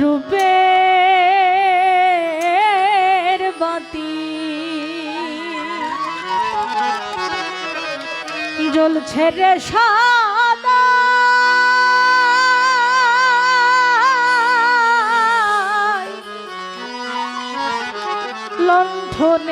রূপের বাতি। জ্বলছে রে সাদা। লণ্ঠনে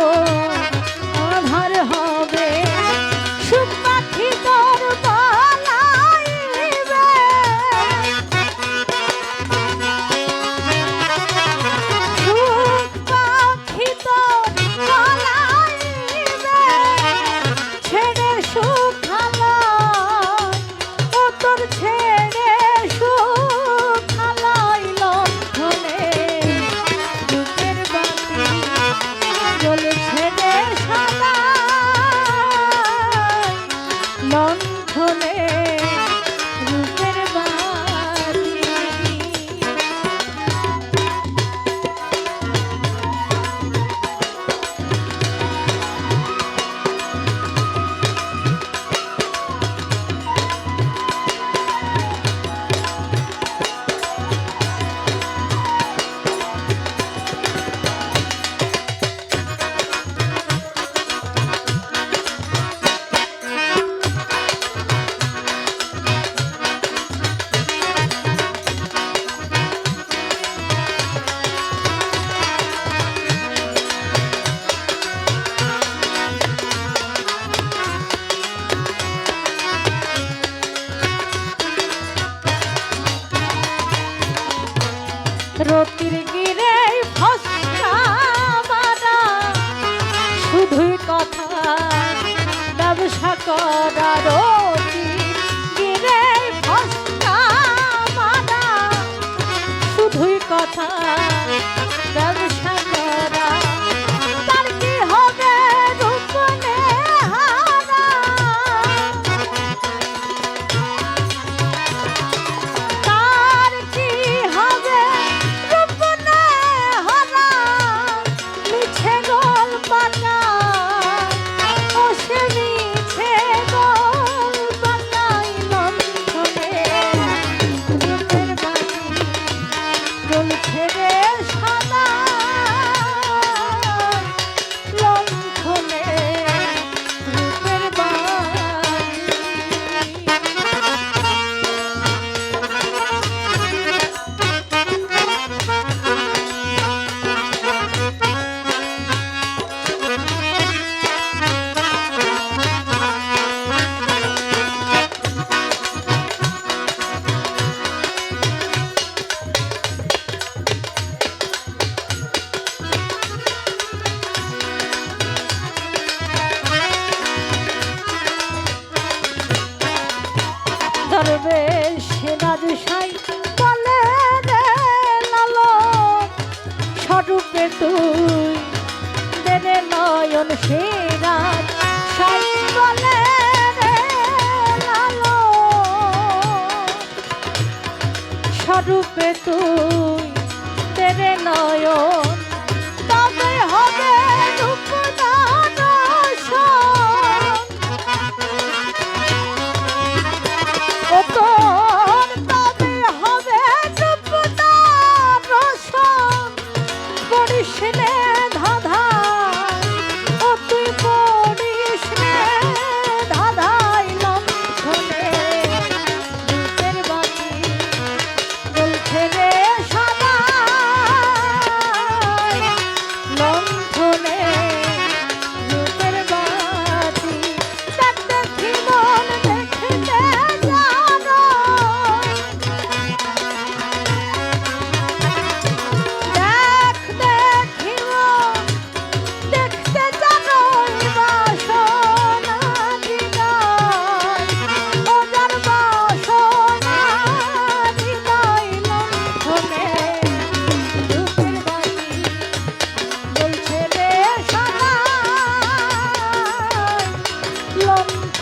রতির গিরে ফসকা শুধুই কথা ব্যবসা করারও দরবে সেনাজ সাই বলে স্বরূপে তুই নয়ন সেনাজ সাই বলে স্বরূপে তুই তেরে নয়ন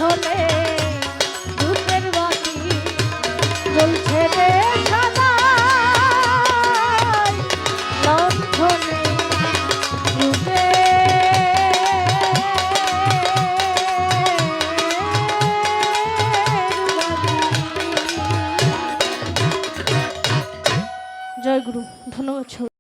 লণ্ঠনে